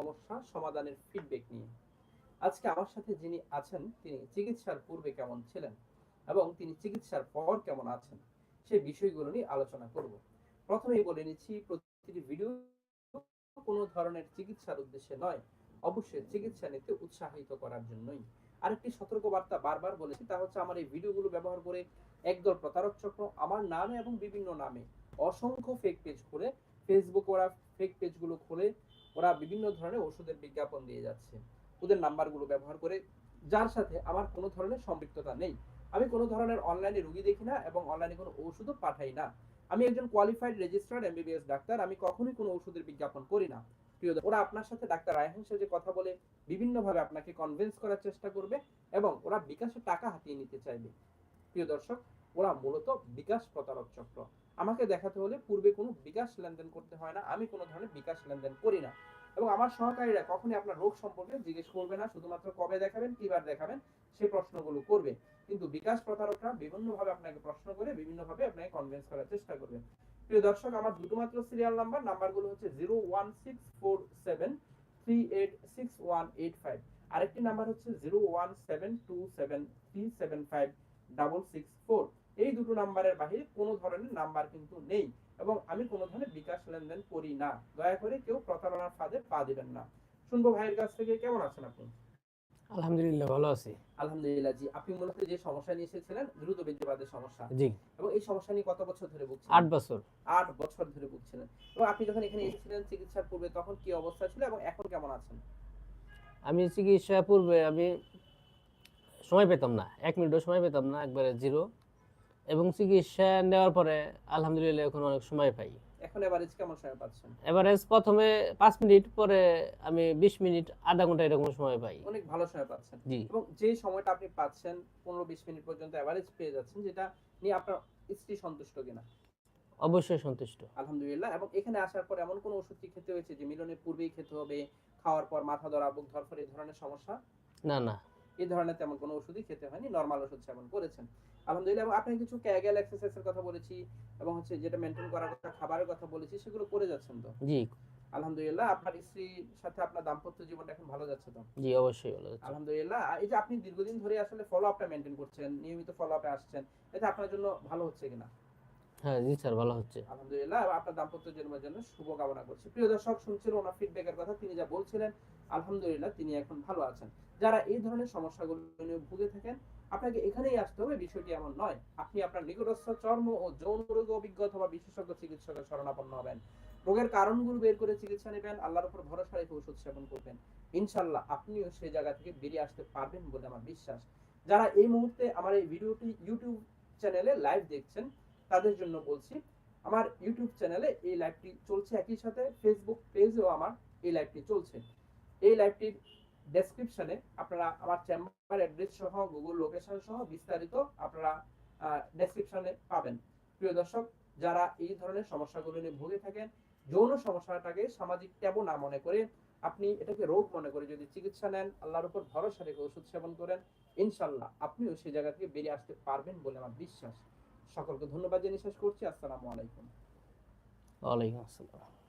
সমস্যা সমাধানের ফিডব্যাক নিয়ে। আজকে আমার সাথে যিনি আছেন, তিনি চিকিৎসার পূর্বে কেমন ছিলেন এবং তিনি চিকিৎসার পর কেমন আছেন সেই বিষয়গুলো নিয়ে আলোচনা করব। প্রথমেই বলে নিচ্ছি, প্রতিটি ভিডিও কোনো ধরনের চিকিৎসার উদ্দেশ্যে নয়, অবশ্যই চিকিৎসা নিতে উৎসাহিত করার জন্যই। আরেকটি সতর্কবার্তা বারবার বলেছি, তা হচ্ছে আমার এই ভিডিওগুলো ব্যবহার করে একদল প্রতারক চক্র আমার নামে এবং বিভিন্ন নামে অসংখ্য ফেক পেজ খুলে ফেসবুক ওরা ফেক পেজগুলো খুলে, ওরা বিভিন্ন ধরনের ওষুধের বিজ্ঞাপন দিয়ে যাচ্ছে। ওদের নাম্বারগুলো ব্যবহার করে, যার সাথে আমার কোনো ধরনের সম্পৃক্ততা নেই। আমি কোনো ধরনের অনলাইনে রুগী দেখি না এবং অনলাইনে কোনো ওষুধও পাঠাই না। আমি একজন কোয়ালিফাইড রেজিস্টার্ড এমবিবিএস ডাক্তার, আমি কখনোই কোনো ওষুধের বিজ্ঞাপন করি না। প্রিয় ওরা আপনার সাথে ডাক্তার রায়হান যে কথা বলে, বিভিন্নভাবে আপনাকে কনভিন্স করার চেষ্টা করবে এবং ওরা বিকাশে টাকা হাতিয়ে নিতে চাইবে। প্রিয় দর্শক ওরা মূলত বিকাশ প্রতারক চক্র। আমাকে দেখাতে হলে পূর্বে কোনো বিকাশ লেনদেন করতে হয় না, আমি কোনো ধরনের বিকাশ লেনদেন করি না। এবং আমার সহকারীরা কখনই আপনার রোগ সম্পর্কে জিজ্ঞেস করবে না, শুধুমাত্র কবে দেখাবেন, কিবার দেখাবেন, সে প্রশ্নগুলো করবে। কিন্তু বিকাশ প্রতারকরা বিভিন্নভাবে আপনাকে প্রশ্ন করে, বিভিন্নভাবে আপনাকে কনভিন্স করার চেষ্টা করবে। প্রিয় দর্শক, আমার দুটো মাত্র সিরিয়াল নাম্বার নাম্বারগুলো হচ্ছে zero one six four seven three eight six one eight five আরেকটি নাম্বার হচ্ছে zero one seven two seven three seven five double six four এই দুটো নাম্বারের বাহিরে কোনো ধরনের নাম্বার কিন্তু নেই এবং আমি কোনো ধরনের বিকাশ লেনদেন করি না। দয়া করে কেউ প্রতারণার ফাঁদে পা দিবেন না। শুনব ভাইয়ের কাছ থেকে কেমন আছেন আপনি? আলহামদুলিল্লাহ ভালো আছি। আলহামদুলিল্লাহ জি আপনি মূলত যে সমস্যা নিয়ে এসেছিলেন দ্রুত বৃদ্ধিবাদের সমস্যা। জি। এবং এই সমস্যা নিয়ে কত বছর ধরে ভুগছেন আট বছর। আট বছর ধরে ভুগছিলেন। এবং আপনি যখন এখানে এসেছিলেন চিকিৎসার পূর্বে তখন কি অবস্থা ছিল এবং এখন কেমন আছেন? আমি চিকিৎসা পূর্বে আমি সময় পেতাম না এক মিনিটও সময় পেতাম না একবারে জিরো এবং চিকিৎসা নেওয়ার পরে আলহামদুলিল্লাহ এখন অনেক সময় পাই। এখন এভারেজ কেমন সময় পাচ্ছেন? এভারেজ প্রথমে পাঁচ মিনিট পরে আমি বিশ মিনিট আধা ঘণ্টা এরকম সময় পাই। অনেক ভালো সময় পাচ্ছেন। জি। এবং যে সময়টা আপনি পাচ্ছেন পনেরো বিশ মিনিট পর্যন্ত এভারেজ পেয়ে যাচ্ছেন যেটা নিয়ে আপনার স্ত্রী সন্তুষ্ট কিনা? অবশ্যই সন্তুষ্ট। আলহামদুলিল্লাহ। এবং এখানে আসার পর এমন কোনো ওষুধ কি খেতে হয়েছে যে মিলনের পূর্বেই খেতে হবে খাওয়ার পর মাথা ধরা বুক ধরফর এই ধরনের সমস্যা? না না। এই ধরনের তেমন কোনো ওষুধই খেতে হয়নি নর্মাল ওষুধ সেবন করেছেন। আলহামদুলিল্লাহ এবং আপনি কিছু ক্যাগেল এক্সারসাইজের কথা বলেছি এবং হচ্ছে যেটা মেনটেন করার কথা খাবারের কথা বলেছি সেগুলো করে যাচ্ছেন তো? জি। আলহামদুলিল্লাহ আপনার স্ত্রীর সাথে আপনার দাম্পত্য জীবনটা এখন ভালো যাচ্ছে তো? জি অবশ্যই ভালো হচ্ছে। আলহামদুলিল্লাহ এই যে আপনি দীর্ঘদিন ধরে আসলে ফলো আপটা মেনটেন করছেন নিয়মিত ফলো আপে আসছেন এটা আপনার জন্য ভালো হচ্ছে কিনা? হ্যাঁ জি স্যার, ভালো হচ্ছে। আলহামদুলিল্লাহ আপনার দাম্পত্য জীবনের জন্য শুভ কামনা করছি। প্রিয় দর্শক, শুনছিলেন ওনার ফিডব্যাকের কথা, তিনি যা বলছিলেন, আলহামদুলিল্লাহ, তিনি এখন ভালো আছেন। যারা এই ধরনের সমস্যাগুলো নিয়ে ভুগে থাকেন, আপনাকে এখানেই আসতে হবে, বিষয়টি এমন নয়। আপনি আপনার নিকটস্থ চর্ম ও যৌন রোগ বিশেষজ্ঞ চিকিৎসকের শরণাপন্ন হবেন। রোগের কারণগুলো বের করে চিকিৎসা নেবেন, আল্লাহর উপর ভরসা রেখে ওষুধ সেবন করবেন। ইনশাল্লাহ আপনিও সেই জায়গা থেকে বেরিয়ে আসতে পারবেন বলে আমার বিশ্বাস। যারা এই মুহূর্তে আমার এই ভিডিওটি ইউটিউব চ্যানেলে লাইভ দেখছেন তাদের জন্য বলছি। আমার ইউটিউব চ্যানেলে এই লাইভটি চলছে একই সাথে। ফেসবুক পেজেও আমার এই লাইভটি চলছে। এই লাইভটির ডেসক্রিপশনে আপনারা আমার চেম্বার অ্যাড্রেস সহ গুগল লোকেশন সহ বিস্তারিত আপনারা ডেসক্রিপশনে পাবেন। প্রিয় দর্শক, যারা এই ধরনের সমস্যাগুলো নিয়ে ভুগে থাকেন, যৌন সমস্যাটাকে সামাজিক ট্যাবু না মনে করে আপনি এটাকে রোগ মনে করে যদি চিকিৎসা নেন, আল্লাহর উপর ভরসা রেখে ওষুধ সেবন করেন ইনশাল্লাহ আপনিও সেই জায়গা থেকে বেরিয়ে আসতে পারবেন বলে আমার বিশ্বাস। সকলকে ধন্যবাদ জানিয়ে শেষ করছি। আসসালামু আলাইকুম। ওয়ালাইকুম আসসালাম।